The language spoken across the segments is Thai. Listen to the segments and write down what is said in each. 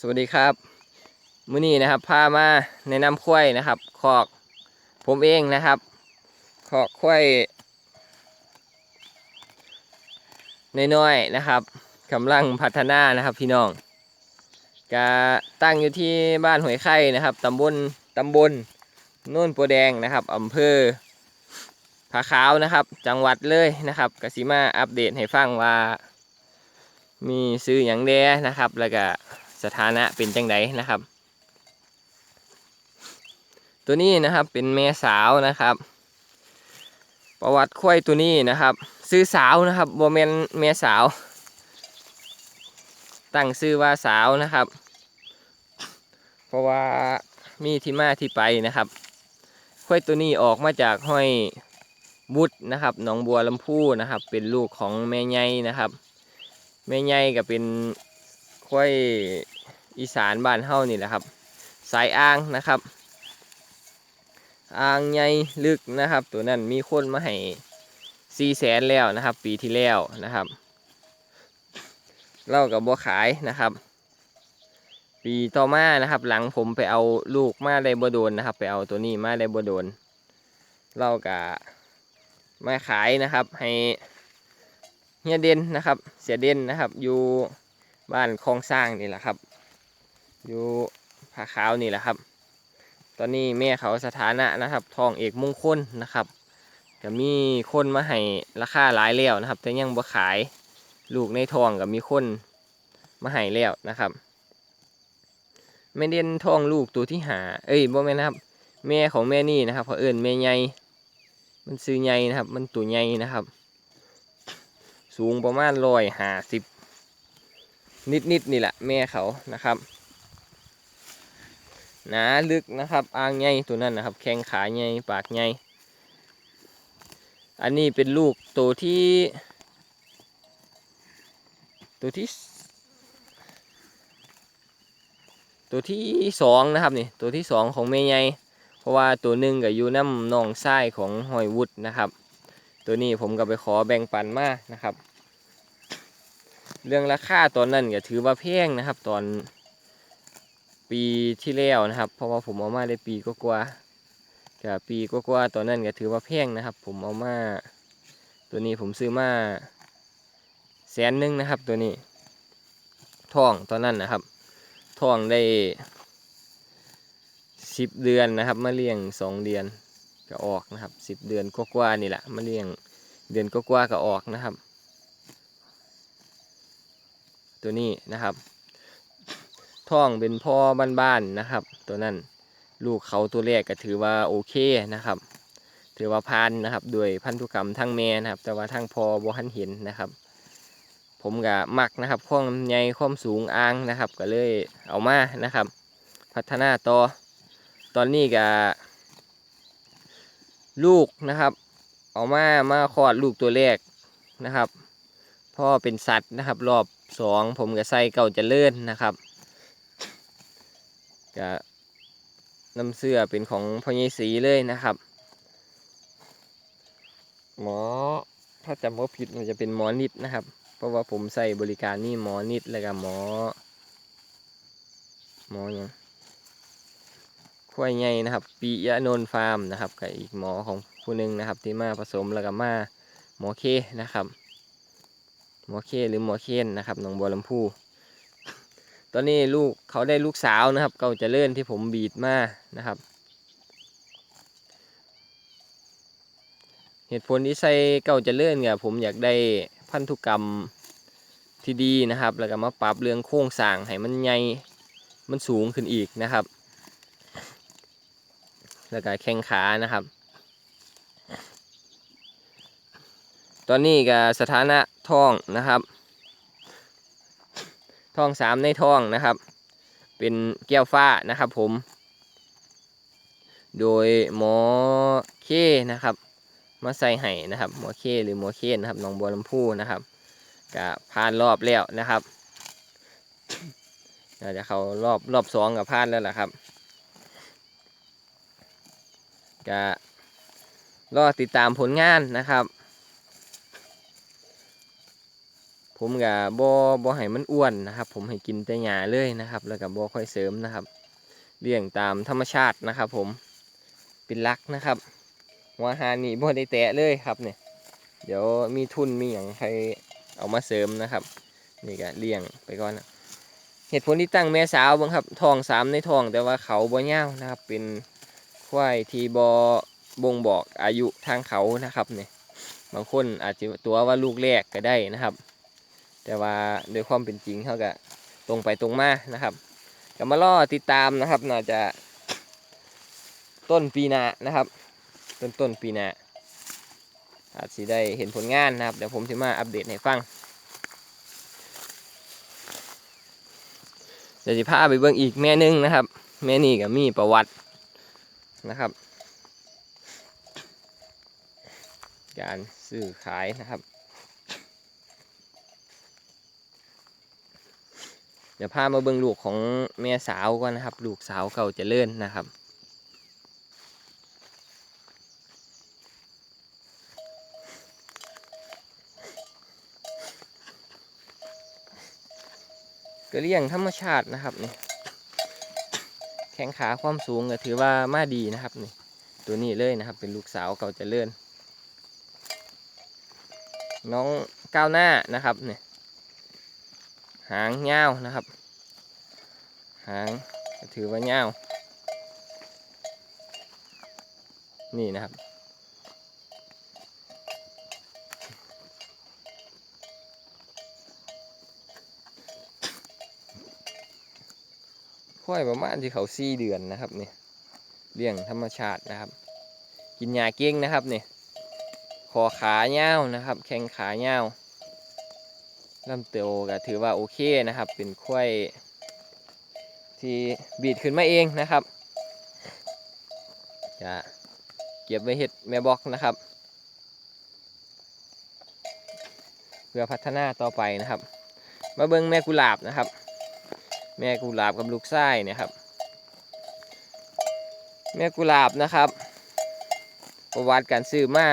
สวัสดีครับมื้อนี้นะครับพามาแนะนำควายนะครับคอกผมเองนะครับคอกควายน้อยๆนะครับกำลังพัฒนานะครับพี่น้องก็ตั้งอยู่ที่บ้านหวยไข่นะครับตำบลตำบลโน่นปัวแดงนะครับอำเภอผาขาวนะครับ จังหวัดเลยนะครับกสิมาอัปเดตให้ฟังว่า มีซื้ออย่างแดนะครับแล้วก็ สถานะเป็นจังไดนะครับ ตัวนี้นะครับเป็นแม่สาวนะครับ ประวัติควายตัวนี้นะครับ ซื้อสาวนะครับโบเมนแม่สาว ตั้งซื้อว่าสาวนะครับ เพราะว่ามีที่มาที่ไปนะครับควายตัวนี้ออกมาจากห้อยบุตรนะครับหนองบัวลำพูนะครับ เป็นลูกของแม่ใหญ่นะครับ แม่ใหญ่ก็เป็น ควายอีสานบ้านเฮานี่แหละครับ สายอ่างนะครับ อ่างใหญ่ลึกนะครับ ตัวนั้นมีคนมาให้สี่แสนแล้วนะครับ ปีที่แล้วนะครับเรากับบัวขายนะครับ ปีต่อมานะครับ หลังผมไปเอาลูกมาได้บัวโดนนะครับ ไปเอาตัวนี้มาได้บัวโดนเรากับมาขายนะครับ ให้เฮียเด่นนะครับ เสียเด่นนะครับอยู่ บ้านคลองสร้างนี่แหละครับ อยู่ผาขาวนี่แหละครับ ตอนนี้แม่เขาสถานะนะครับทองเอกมงคลนะครับก็มีคนมาให้ราคาหลายแล้วนะครับ แต่ยังบ่ขายลูกในทองก็มีคนมาให้แล้วนะครับแม่เด่นทองลูกตัวที่หา เอ้ยบ่แม่นะครับ แม่ของแม่นี่นะครับเขาเอิ้นแม่ใหญ่มันซื้อใหญ่นะครับ มันตัวใหญ่นะครับ สูงประมาณร้อยห้าสิบ นิดๆนี่แหละแม่เขานะครับหนาลึกนะครับอ่างใหญ่ตัวนั้นนะครับ แข้งขาใหญ่ปากใหญ่อันนี้เป็นลูกตัวที่ ตัวที่ ตัวที่สองนะครับนี่ตัวที่สองของแม่ใหญ่เพราะว่าตัวหนึ่งกับอยู่น้ำนองไส้ของหอยวุฒนะครับ ตัวนี้ผมก็ไปขอแบ่งปันมานะครับ เรื่องราคาตอนนั้นก็ถือว่าแพงนะครับ ตอนปีที่แล้วนะครับ เพราะว่าผมเอามาได้ปีก็กว่าๆกับปีก็กว่าๆตอนนั้นก็ถือว่าแพงนะครับ ผมเอามา ตัวนี้ผมซื้อมาแสนหนึ่งนะครับ ตัวนี้ทองตอนนั้นนะครับทองได้สิบเดือนนะครับมาเลี้ยงสองเดือนก็ออกนะครับสิบเดือนก็กว่าๆนี่แหละมาเลี้ยงเดือนก็กว่าๆก็ออกนะครับ ตัวนี้นะครับท่องเป็นพ่อบ้านๆนะครับ ตัวนั้นลูกเขาตัวแรกก็ถือว่าโอเคนะครับ ถือว่าพานนะครับด้วยพันธุกรรมทั้งแม่นะครับ แต่ว่าทั้งพอบ่ทันเห็นนะครับ ผมก็มักนะครับความใหญ่ความสูงอ่างนะครับ ก็เลยเอามานะครับ พัฒนาต่อตอนนี้ก็ลูกนะครับ เอามามาคลอดลูกตัวแรกนะครับพ่อเป็นสัตว์นะครับ รอบสองผมก็ใส่เก่าเจะเลื่อนนะครับก็น้ำเสื้อเป็นของพ่อใหญ่สีเลยนะครับ หมอถ้าจำว่าผิดมันจะเป็นหมอนิดนะครับ เพราะว่าผมใส่บริการนี่หมอนิดแล้วก็หมอ หมออย่างควายใหญ่นะครับปียะนนฟาร์มนะครับกับอีกหมอของผู้หนึ่งนะครับ ที่มาผสมแล้วก็มาหมอเคนะครับ หมอเคหรือหมอเคนนะครับหนองบัวลำพู ตอนนี้ลูกเขาได้ลูกสาวนะครับ เก่าจะเลื่อนที่ผมบีดมานะครับ เหตุผลที่ใส่เก่าจะเลื่อนเนี่ยผมอยากได้พันธุกรรมที่ดีนะครับ แล้วก็มาปรับเรื่องโครงสร้างให้มันใหญ่มันสูงขึ้นอีกนะครับ แล้วก็แข้งขานะครับ ตอนนี้ก็สถานะท้องนะครับท้องสามในท้องนะครับ เป็นแก้วฟ้านะครับผม โดยหมอเคนะครับ มาใส่ไห้นะครับ หมอเคหรือหมอเคนนะครับหนองบัวลำพูนะครับก็ผ่านรอบแล้วนะครับเดี๋ยวเขารอบรอบสองกับผ่านแล้วแหละครับก็รอติดตามผลงานนะครับ ผมกับบ่บ่ให้มันอ้วนนะครับ ผมให้กินแต่หญ้าเลยนะครับ แล้วก็บ่ค่อยเสริมนะครับเลี้ยงตามธรรมชาตินะครับ ผมเป็นหลักนะครับหัวอาหานี่บ่ได้แตะเลยครับเนี่ยเดี๋ยวมีทุนมีอย่างใครเอามาเสริมนะครับ นี่ก็เลี้ยงไปก่อนนะเหตุผลที่ตั้งแม่สาวเบังครับทองสามในทองแต่ว่าเขาบ่ยาวนะครับ เป็นควายที่บบ่งบอกอายุทางเขานะครับเนี่ยบางคนอาจจะตัวว่าลูกแรกก็ได้นะครับ แต่ว่าโดยความเป็นจริงเขาก็ตรงไปตรงมานะครับก็มาล่อติดตามนะครับน่าจะต้นปีหน้านะครับ ต้นต้นปีหน้าอาจจะได้เห็นผลงานนะครับเดี๋ยวผมจะมาอัปเดตให้ฟังเดี๋ยวจะพาไปเบิ่งอีกแม่นึงนะครับ แม่นี่ก็มีประวัตินะครับ การซื้อขายนะครับ เดี๋ยวพามาเบิ่งลูกของแม่สาวก่อนนะครับ ลูกสาวเก่าเจริญนะครับก็เลี้ยงธรรมชาตินะครับนี่แข้งขาความสูงก็ถือว่ามาดีนะครับนี่ตัวนี้เลยนะครับ เป็นลูกสาวเก่าเจริญน้องก้าวหน้านะครับเนี่ย หางเงานะครับ หางถือว่าเงานี่นะครับ ค่อยประมาณที่เขาสี่เดือนนะครับเนี่ยเลี้ยงธรรมชาตินะครับ กินหญ้าเก่งนะครับเนี่ยคอขาเง้านะครับ แข้งขาเง้า ลำเตียวก็ถือว่าโอเคนะครับ เป็นค่อยที่บีดขึ้นมาเองนะครับจะเก็บไว้เห็ดแม่บอกนะครับ เพื่อพัฒนาต่อไปนะครับ มาเบิ้งแม่กุหลาบนะครับ แม่กุหลาบกับลูกไส้เนี่ยครับ แม่กุหลาบนะครับ ประวัติการซื้อมา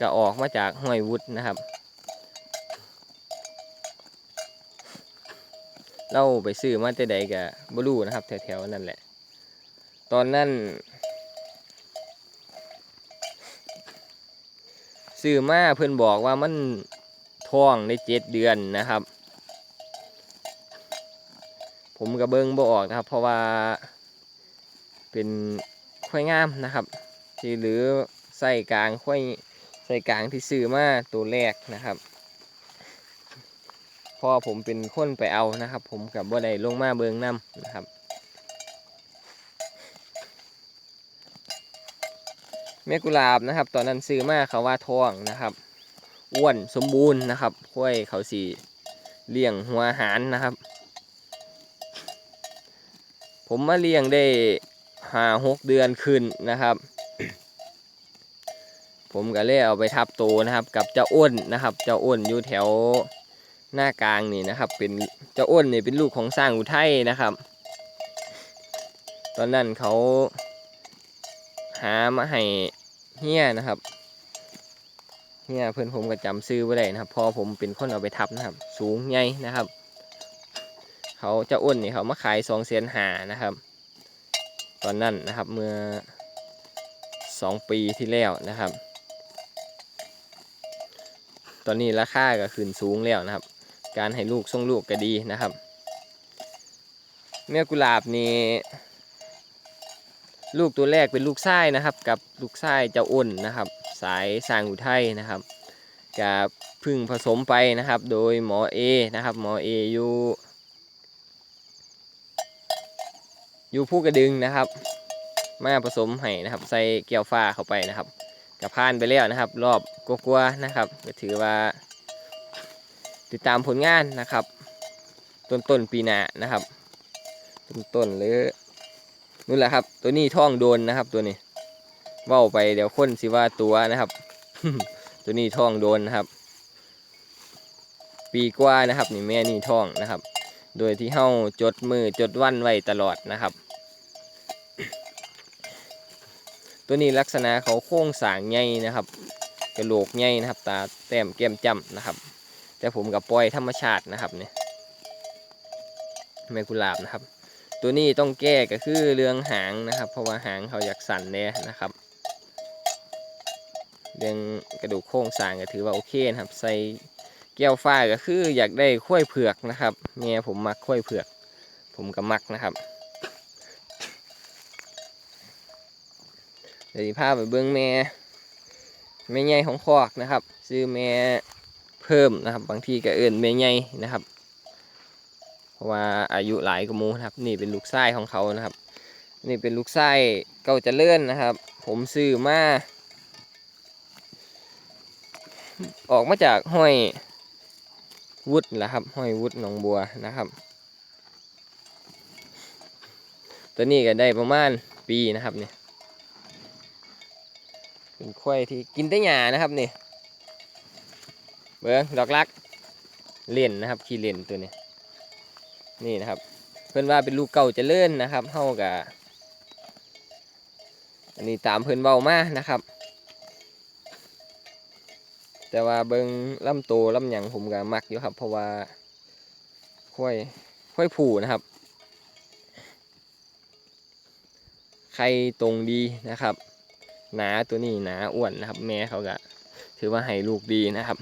ก็ออกมาจากห้วยวุฒนะครับ เราไปซื้อมาแต่ใดกับบรูนะครับ แถวๆนั่นแหละ ตอนนั้นซื้อมาเพื่อนบอกว่ามันท้องได้เจ็ดเดือนนะครับ ผมกับเบิงบ่ออกนะครับ เพราะว่าเป็นควายงามนะครับที่หรือใส่กลางควายใส่กลางที่ซื้อมาตัวแรกนะครับ พอผมเป็นคนไปเอานะครับ ผมกับบ่ได้ลงมาเบิงน้ำนะครับ แม่กุหลาบนะครับ ตอนนั้นซื้อมาเขาว่าท้องนะครับอ้วนสมบูรณ์นะครับควยเขาสีเลี้ยงหัวหารนะครับ ผมมาเลี้ยงได้ห้าหกเดือนขึ้นนะครับ ผมก็เลยเอาไปทับโตนะครับ กับเจ้าอ้นนะครับ เจ้าอ้นอยู่แถว หน้ากลางนี่นะครับ เป็นเจ้าอ้นนี่เป็นลูกของสร้างอุทัยนะครับ ตอนนั้นเขาหามาให้เฮียนะครับเฮียเพื่อนผมก็จำซื้อไว้ได้นะครับ พอผมเป็นคนเอาไปทับนะครับ สูงใหญ่นะครับ เขาเจ้าอ้นนี่เขามาขายสองเสียนหานะครับ ตอนนั้นนะครับเมื่อสองปีที่แล้วนะครับ ตอนนี้ราคาก็ขึ้นสูงแล้วนะครับ การให้ลูกส่งลูกก็ดีนะครับแม่กุหลาบนี่ลูกตัวแรกเป็นลูกไส้นะครับ กับลูกไส้เจ้าอ้นนะครับ สายสางอุทัยนะครับกับพึ่งผสมไปนะครับ โดยหมอเอนะครับหมอเออยู่อยู่ผู้กระดึงนะครับ มาผสมให้นะครับ ใส่เกลียวฟ้าเข้าไปนะครับกับพานไปแล้วนะครับ รอบกลัวๆนะครับก็ถือว่า ติดตามผลงานนะครับ ต้นต้นปีหน้านะครับ ต้นต้นหรือนู่นแหละครับ ตัวนี้ท่องโดนนะครับ ตัวนี้เว่าไปเดี๋ยวคนสิว่าตัวนะครับ ตัวนี้ท่องโดนนะครับ ปีกว่านะครับนี่แม่นี่ท่องนะครับ โดยที่เฮาจดมือจดวันไว้ตลอดนะครับ ตัวนี้ลักษณะเขาโค้งสางใหญ่นะครับกระโหลกใหญ่นะครับ ตาแต้มแก้มจ้ำนะครับ แต่ผมกับปล่อยธรรมชาตินะครับเนี่ยแม่กุหลาบนะครับ ตัวนี้ต้องแก้ก็คือเรื่องหางนะครับ เพราะว่าหางเขาอยากสั่นแน่นะครับ เรื่องกระดูกโครงสร้างก็ถือว่าโอเคนะครับ ใส่แก้วฟ้าก็คืออยากได้ข้วยเผือกนะครับเมียผมมักข้วยเผือก ผมก็มักนะครับเดี๋ยวพาไปเบิ้งแม่แม่ใหญ่ของคอกนะครับ ซื้อแม่ เพิ่มนะครับ บางทีก็เอื่นแม่ใหญ่นะครับ เพราะว่าอายุหลายกว่ามูนะครับ นี่เป็นลูกไส้ของเขานะครับ นี่เป็นลูกไส้เก่าจะเลื่อนนะครับ ผมซื้อมาออกมาจากห้อยวุฒแหละครับห้อยวุฒหนองบัวนะครับ ตัวนี้ก็ได้ประมาณปีนะครับเนี่ยเป็นควายที่กินได้หญ้านะครับนี่ เบิ้งดอกลักเล่นนะครับขี้เล่นตัวนี้ นี่นะครับ เพื่อนว่าเป็นลูกเก่าจะเลื่อนนะครับเฮากะอันนี้ตามเพื่อนเบามากนะครับ แต่ว่าเบิ้งลำโตลำหยังผมก็มักอยู่ครับ เพราะว่าควายควายผูนะครับไข่ตรงดีนะครับ หนาตัวนี้หนาอ้วนนะครับ แม่เขาก็ถือว่าให้ลูกดีนะครับ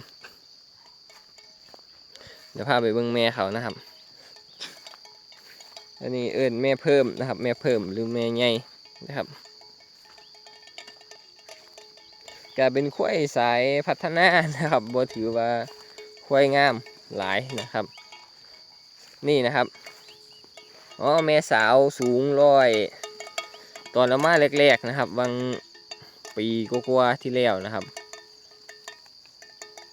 เดี๋ยวพาไปเบิ่งแม่เขานะครับ อันนี้เอิ้นแม่เพิ่มนะครับ แม่เพิ่มหรือแม่ใหญ่นะครับก็เป็นควายสายพัฒนานะครับบ่ถือว่าควายงามหลายนะครับ นี่นะครับอ๋อแม่สาวสูงร้อย ตอนเรามาแรกๆนะครับบางปีกว่าๆที่แล้วนะครับ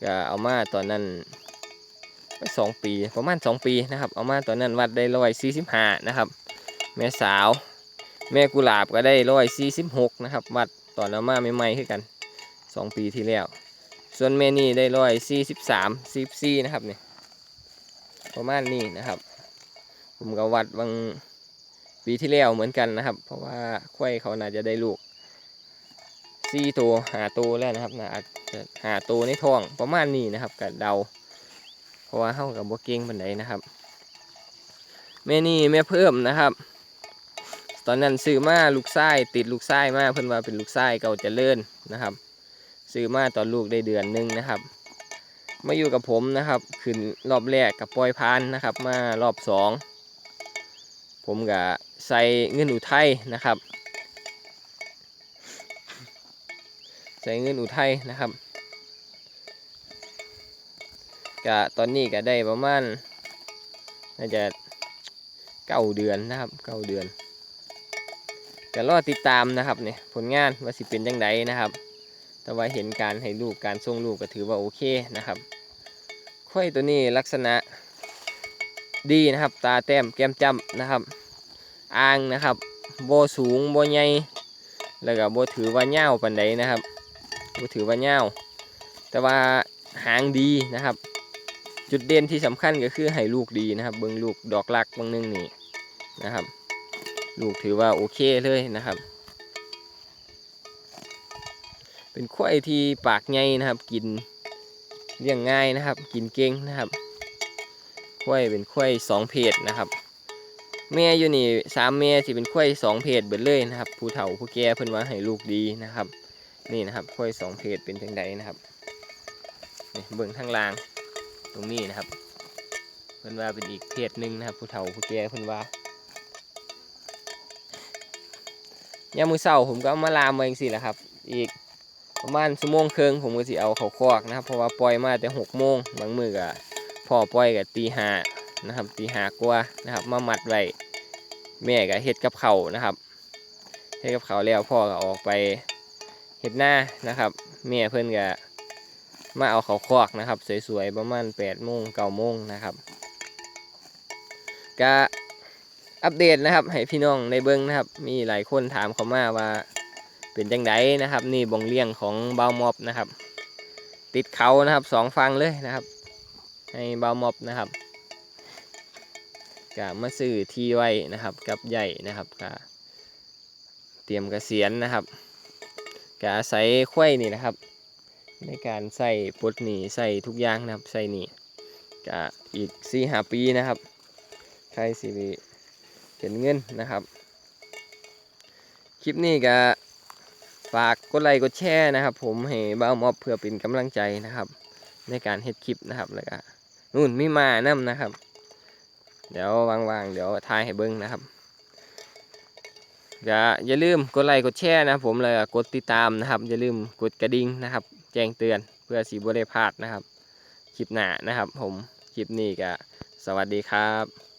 ก็เอามาตอนนั้น สองปีประมาณสองปีนะครับ เอามาตอนนั้นวัดได้ร้อยสี่สิบห้านะครับ แม่สาว แม่กุหลาบก็ได้ร้อยสี่สิบหกนะครับวัดตอนเอามาใหม่ๆขึ้นกันสองปีที่แล้ว ส่วนแม่นี่ได้ร้อยสี่สิบสามสิบสี่นะครับเนี่ยประมาณนี้นะครับ ผมก็วัดบางปีที่แล้วเหมือนกันนะครับ เพราะว่าควายเขาน่าจะได้ลูกสี่ตัวหาตัวแล้วนะครับนะอาจจะหาตัวในท้องประมาณนี้นะครับกับเดา ราะว่าเข้ากับบัวเก่งบันไดนะครับแม่นี่แม่เพิ่มนะครับ ตอนนั้นซื้อมาลูกไส้ติดลูกไส้มาเพิ่นว่าเป็นลูกไส้เก่าเจริญนะครับซื้อมาตอนลูกได้เดือนหนึงนะครับมาอยู่กับผมนะครับขึ้นรอบแรกกับปล่อยพานนะครับมารอบสองผมก็ใส่เงินอุทัยนะครับ ใส่เงินอุทัยนะครับ ก็ตอนนี้ก็ได้ประมาณน่าจะเก้าเดือนนะครับเก้าเดือนก็รอติดตามนะครับเนี่ยผลงานว่าสิเป็นจังไดนะครับ แต่ว่าเห็นการให้ลูกการส่งลูกก็ถือว่าโอเคนะครับค่อยตัวนี้ลักษณะดีนะครับ ตาแต้มแก้มจ้ำนะครับอ่างนะครับโบสูงโบใหญ่แล้วก็โบถือว่าเง่าปันใดนะครับโบถือว่าเง่าแต่ว่าหางดีนะครับ จุดเด่นที่สำคัญก็คือให้ลูกดีนะครับ เบิ้งลูกดอกลักบางนึงนี่นะครับ ลูกถือว่าโอเคเลยนะครับ เป็นควายที่ปากใหญ่นะครับ กินเลี้ยงง่ายนะครับ กินเก่งนะครับควายเป็นควายสองเพศนะครับแม่อยู่นี่สามแม่ที่เป็นควายสองเพศเบิดเลยนะครับ ผู้เฒ่าผู้แก่เพิ่นว่าให้ลูกดีนะครับ นี่นะครับควายสองเพศเป็นจังใดนะครับนี่เบิ่งทางล่าง ตรงนี้นะครับ เพิ่อนว่าเป็นอีกเพศหนึ่งนะครับ ผู้เฒ่าผู้แก่เพิ่อนว่ายามมือเช้าผมก็ามาลามมาจังซี่แหละครับ อีกประมาณชั่วโมงครึ่งผมก็สิเอาเขาคอกนะครับ เพราะว่าปล่อยมาแต่หกโมงบางมือก็พ่อปล่อยก็ตีห้านะครับตีหากว่านะครับมามัดไว้แม่ก็เฮ็ดกับเขานะครับเฮ็ดกับเขาแล้วพ่อก็ออกไปเฮ็ดหน้านะครับแม่เพิ่อนก็ มาเอาเขาคอกนะครับ สวยๆประมาณ8ปดโมงเก้าโมงนะครับก็อัปเดตนะครับ ให้พี่น้องในเบิ้งนะครับ มีหลายคนถามเขามาว่าเป็นจังไดนะครับ นี่บงเลี้ยงของเบามอบนะครับ ติดเขานะครับสองฟังเลยนะครับให้เบามอบนะครับกมาซื้อที่ไว้นะครับ กับใหญ่นะครับกเตรียมกเกษียณนะครับกอาศัยไข่นี่นะครับ ในการใส่ปลดหนีใส่ทุกอย่างนะครับใส่หนีก็อีกสี่ห้าปีนะครับใครสิเป็นเงินนะครับ คลิปนี้ก็ฝากกดไลค์กดแชร์นะครับ ผมให้บ้ามอบเพื่อเป็นกำลังใจนะครับ ในการเฮ็ดคลิปนะครับแล้วก็นู่นมีมานํนะครับ เดี๋ยวว่างๆเดี๋ยวถ่ายให้เบิ้งนะครับก็อย่าลืมกดไลค์กดแชร์นะครับผมแล้วก็กดติดตามนะครับ อย่าลืมกดกระดิ่งนะครับ แจ้งเตือนเพื่อสีบริพลาดนะครับ คลิปหน้านะครับ ผม คลิปนี้ก็สวัสดีครับ